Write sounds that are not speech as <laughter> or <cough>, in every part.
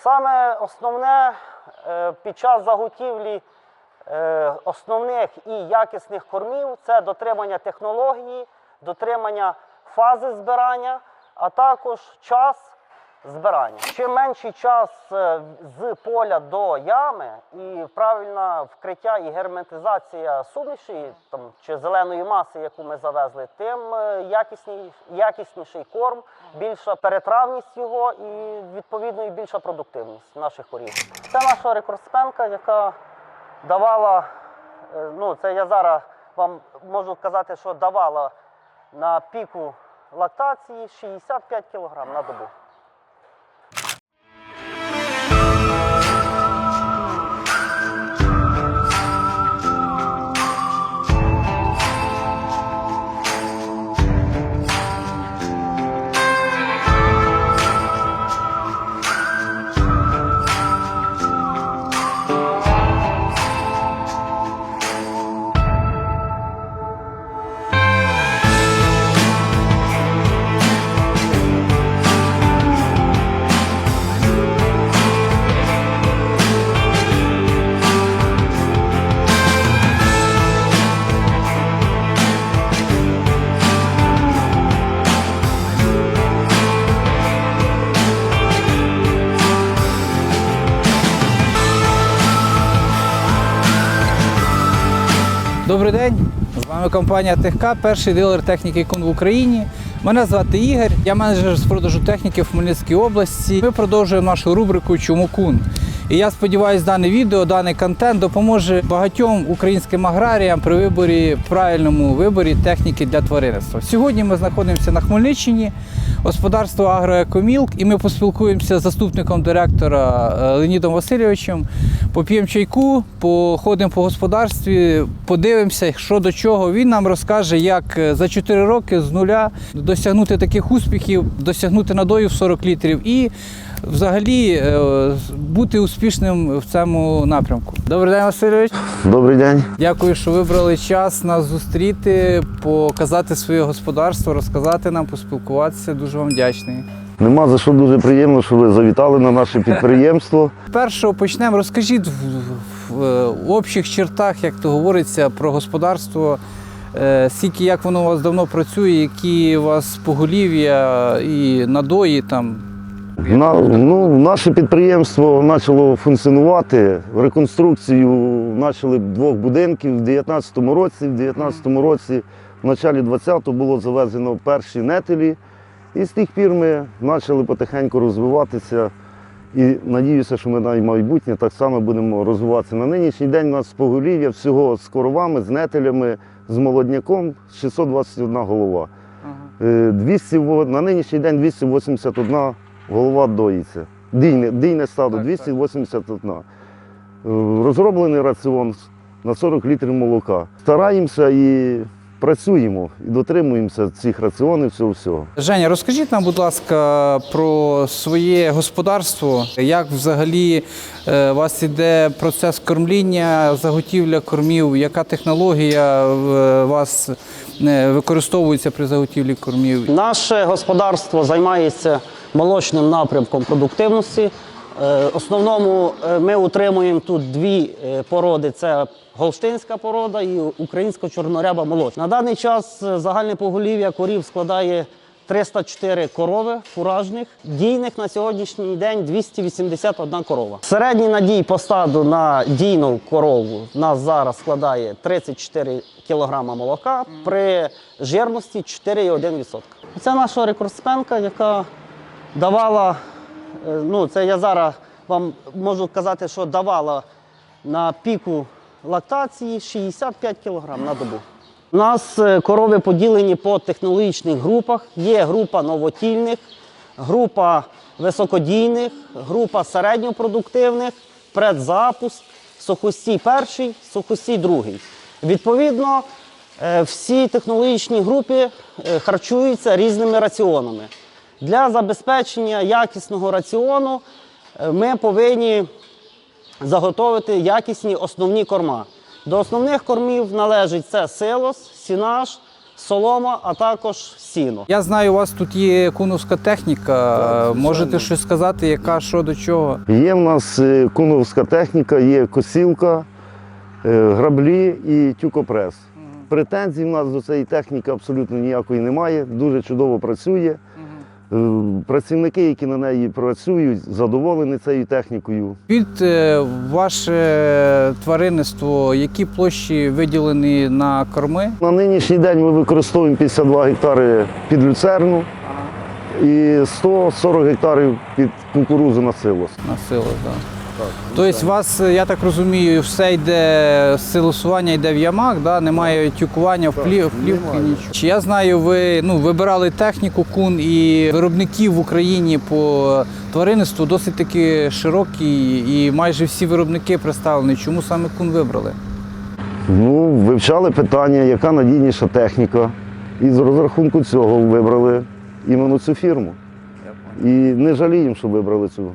Саме основне е, під час заготівлі е, основних і якісних кормів це дотримання технології, дотримання фази збирання, а також час збирання. Чим менший час е, з поля до ями і правильне вкриття і герметизація суміші там, чи зеленої маси, яку ми завезли, тим е, якісні, якісніший корм, більша перетравність його і відповідно і більша продуктивність наших корів. Це наша рекордсменка, яка давала, е, ну це я зараз вам можу казати, що давала на піку лактації 65 кг на добу. Добрий день, з вами компанія ТехК, перший дилер техніки Кун в Україні. Мене звати Ігор, я менеджер з продажу техніки в Хмельницькій області. Ми продовжуємо нашу рубрику Чому кун. І я сподіваюся, дане відео, даний контент допоможе багатьом українським аграріям при виборі правильному виборі техніки для тваринництва. Сьогодні ми знаходимося на Хмельниччині, господарство Агроекомілк, і ми поспілкуємося з заступником директора е, Леонідом Васильовичем. Поп'ємо чайку, походимо по господарстві, подивимося, що до чого. Він нам розкаже, як е, за 4 роки з нуля досягнути таких успіхів, досягнути надою в 40 літрів і взагалі е, бути успішним в цьому напрямку. Добрий день, Васильович. Добрий день. Дякую, що вибрали час нас зустріти, показати своє господарство, розказати нам, поспілкуватися. Дуже вам вдячний. Нема за що дуже приємно, що ви завітали на наше підприємство. <laughs> Першого почнемо. Розкажіть в, в, в общих чертах, як то говориться, про господарство. Е, Скільки як воно у вас давно працює, які у вас поголів'я і надої там. На, ну, наше підприємство почало функціонувати. Реконструкцію почали двох будинків в 2019 році. В 2019 році, в началі 20-го було завезено перші нетелі. І з тих пір ми почали потихеньку розвиватися. І надіюся, що ми на майбутнє так само будемо розвиватися. На нинішній день у нас поголів'я всього з коровами, з нетелями, з молодняком 621 голова. Е, 200, на нинішній день 281 голова доїться. Дійне, дійне стадо 281. Е, Розроблений раціон на 40 літрів молока. Стараємося і працюємо, і дотримуємося цих раціонів, всього всього. Женя, розкажіть нам, будь ласка, про своє господарство. Як взагалі е, у вас іде процес кормління, заготівля кормів? Яка технологія е, у вас е, використовується при заготівлі кормів? Наше господарство займається молочним напрямком продуктивності. Е, Основному е, ми утримуємо тут дві е, породи: це голштинська порода і українська чорноряба молочна. На даний час загальне поголів'я корів складає 304 корови фуражних. Дійних на сьогоднішній день 281 корова. Середній надій по стаду на дійну корову у нас зараз складає 34 кг молока при жирності 4,1%. Це наша рекордсменка, яка давала, ну це я зараз вам можу казати, що давала на піку лактації 65 кг на добу. У нас е, корови поділені по технологічних групах. Є група новотільних, група високодійних, група середньопродуктивних, предзапуск, сухостій перший, сухостій другий. Відповідно, е, всі технологічні групи е, харчуються різними раціонами. Для забезпечення якісного раціону е, ми повинні заготовити якісні основні корма. До основних кормів належить це силос, сінаж, солома, а також сіно. Я знаю, у вас тут є куновська техніка. Можете щось сказати, яка що до чого? Є в нас е, куновська техніка, є косілка, е, граблі і тюкопрес. Претензій в нас до цієї техніки абсолютно ніякої немає. Дуже чудово працює. Е, Працівники, які на неї працюють, задоволені цією технікою. Під е, ваше тваринництво, які площі виділені на корми? На нинішній день ми використовуємо 52 гектари під люцерну і 140 гектарів під кукурузу на силос. На силос, так. Тобто, у вас, я так розумію, все йде силосування йде в ямах, да? немає тюкування, вплів, вплівки, немає. нічого. Чи я знаю, ви ну, вибирали техніку кун і виробників в Україні по тваринництву досить таки широкі, і майже всі виробники представлені. Чому саме кун вибрали? Ну, вивчали питання, яка надійніша техніка. І з розрахунку цього вибрали іменно цю фірму. І не жаліємо, що вибрали цю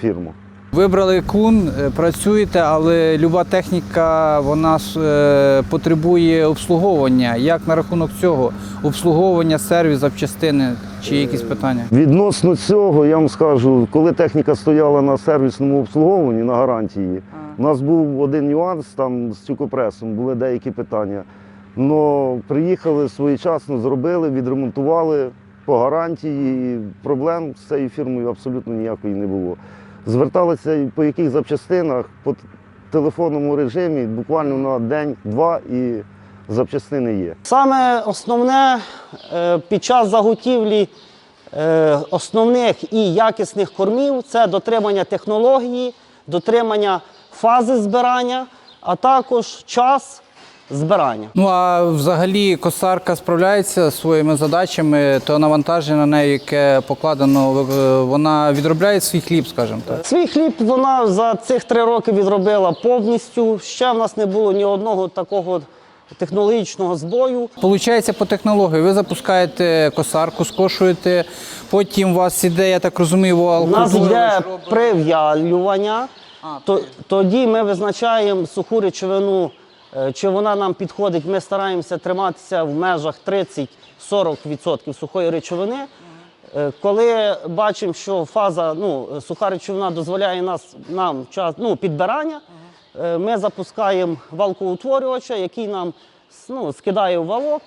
фірму. Вибрали кун, е, працюєте, але люба техніка вона е, потребує обслуговування. Як на рахунок цього? Обслуговування, сервіс, запчастини чи якісь питання? Відносно цього, я вам скажу, коли техніка стояла на сервісному обслуговуванні, на гарантії, у нас був один нюанс там з тюкопресом, були деякі питання. Но приїхали своєчасно, зробили, відремонтували по гарантії. і Проблем з цією фірмою абсолютно ніякої не було. Зверталися по яких запчастинах по телефонному режимі буквально на день-два і запчастини є. Саме основне е, під час заготівлі е, основних і якісних кормів це дотримання технології, дотримання фази збирання, а також час збирання. Ну а взагалі косарка справляється зі своїми задачами, то навантаження на неї, яке покладено, е, вона відробляє свій хліб, скажімо так. Свій хліб вона за цих три роки відробила повністю. Ще в нас не було ні одного такого технологічного збою. Получається по технології. Ви запускаєте косарку, скошуєте, потім у вас іде, я так розумію, У нас йде прив'ялювання. То, тоді ми визначаємо суху речовину, чи вона нам підходить. Ми стараємося триматися в межах 30-40% сухої речовини. Е, Коли бачимо, що фаза, ну, суха речовина дозволяє нас, нам час ну, підбирання, е, ми запускаємо валкоутворювача, який нам ну, скидає в валок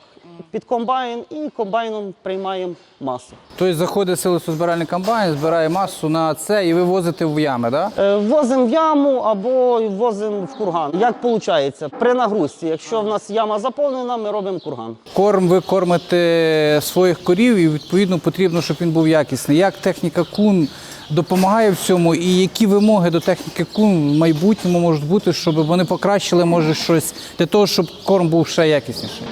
під комбайн і комбайном приймаємо масу. Тобто заходить силосозбиральний комбайн, збирає масу на це і ви возите в ями, так? Да? Е, Возимо в яму або возимо в курган. Як виходить? При нагрузці, якщо в нас яма заповнена, ми робимо курган. Корм ви кормите своїх корів, і відповідно потрібно, щоб він був якісний. Як техніка кун допомагає в цьому, і які вимоги до техніки кун в майбутньому можуть бути, щоб вони покращили, може щось для того, щоб корм був ще якісніший?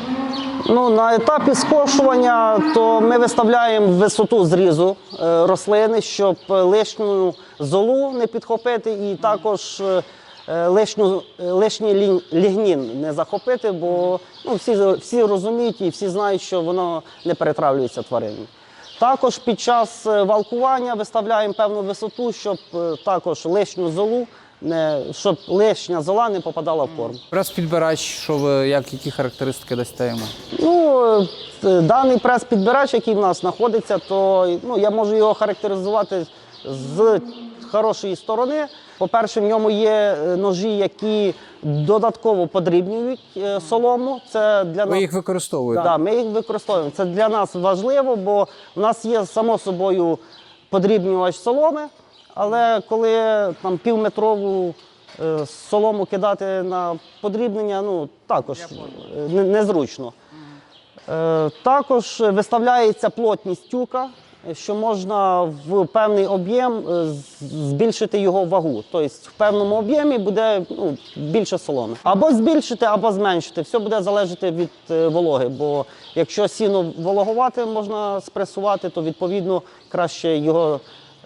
Ну, на етапі скошування то ми виставляємо висоту зрізу е, рослини, щоб лишню золу не підхопити, і також е, лишню, е, лишній лігнін не захопити, бо ну, всі, всі розуміють і всі знають, що воно не перетравлюється твариною. Також під час валкування виставляємо певну висоту, щоб також лишню золу, не, щоб лишня зола не попадала в корм. Прес-підбирач, що ви, як, які характеристики дасте йому? Ну, е, даний прес-підбирач, який в нас знаходиться, то ну, я можу його характеризувати з хорошої сторони. По-перше, в ньому є е, ножі, які додатково подрібнюють е, солому. Це для Ви нас їх використовуєте? Да, ми їх використовуємо. Це для нас важливо, бо в нас є само собою подрібнювач соломи, але коли там півметрову е, солому кидати на подрібнення, ну також е, не- незручно. Е, Також виставляється плотність тюка, що можна в певний об'єм е, з- збільшити його вагу. Тобто в певному об'ємі буде ну, більше соломи. Або збільшити, або зменшити. Все буде залежати від е, вологи. Бо якщо сіно вологувати можна спресувати, то відповідно краще його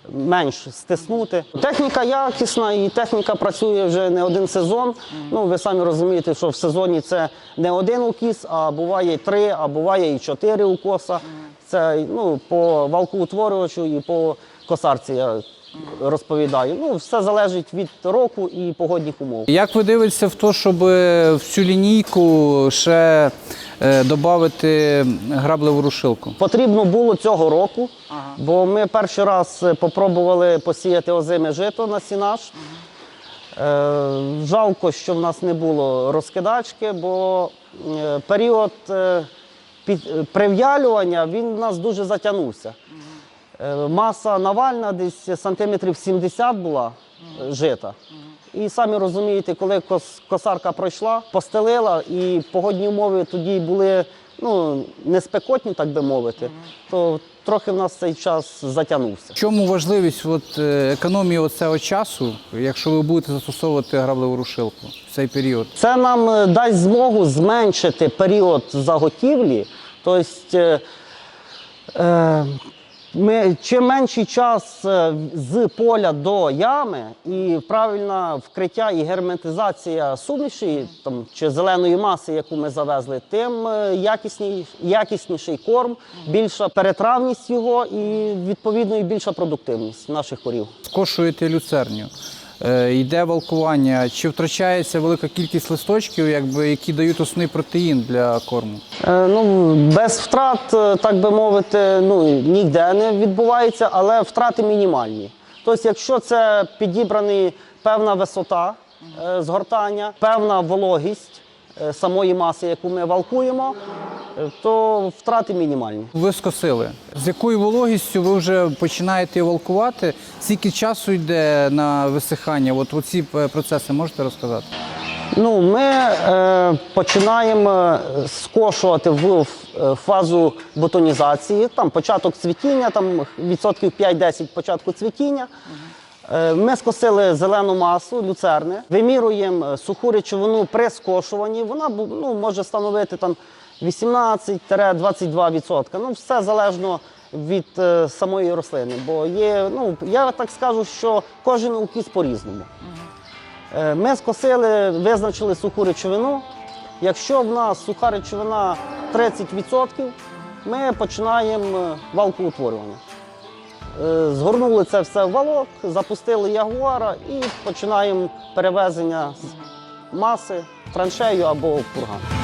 менш стиснути. Техніка якісна і техніка працює вже не один сезон. Ну ви самі розумієте, що в сезоні це не один укіс, а буває три, а буває і чотири укоса. Це ну, по валкоутворювачу і по косарці я розповідаю. Ну, все залежить від року і погодних умов. Як ви дивитеся в те, щоб в цю лінійку ще додати грабливу рушилку? Потрібно було цього року, бо ми перший раз е, попробували посіяти озиме жито на сінаж. Е, жалко, що в нас не було розкидачки, бо е, період е, е, прив'ялювання він у нас дуже затягнувся. Е, Маса навальна десь сантиметрів 70 була е, жита. І самі розумієте, коли кос- косарка пройшла, постелила, і погодні умови тоді були ну, не спекотні, так би мовити, то трохи в нас цей час затягнувся. В чому важливість от, е, економії оцього часу, якщо ви будете застосовувати грабливу рушилку в цей період? Це нам е, дасть змогу зменшити період заготівлі. Тобто, е, е, ми, чим менший час е, з поля до ями і правильне вкриття і герметизація суміші там, чи зеленої маси, яку ми завезли, тим е, якісні, якісніший корм, більша перетравність його і відповідно і більша продуктивність наших корів. Скошуєте люцерню. Е, Йде валкування, чи втрачається велика кількість листочків, якби, які дають основний протеїн для корму? Е, Ну, без втрат, е, так би мовити, ну, ніде не відбувається, але втрати мінімальні. Тобто, якщо це підібрана певна висота згортання, певна вологість самої маси, яку ми валкуємо, е, то втрати мінімальні. Ви скосили. З якою вологістю ви вже починаєте валкувати? Скільки часу йде на висихання? От оці е, процеси можете розказати? Ну, ми е, починаємо е, скошувати в е, фазу бутонізації, там початок цвітіння, там відсотків 5-10 початку цвітіння. Е, Ми скосили зелену масу, люцерни, виміруємо е, суху речовину при скошуванні. Вона ну, може становити там 18-22%. Ну, все залежно від е, самої рослини. Бо є, ну, я так скажу, що кожен укіс по-різному. Е, Ми скосили, визначили суху речовину. Якщо в нас суха речовина 30%, ми починаємо валкоутворювання. Е, Згорнули це все в валок, запустили ягуара і починаємо перевезення з маси траншею або в курган.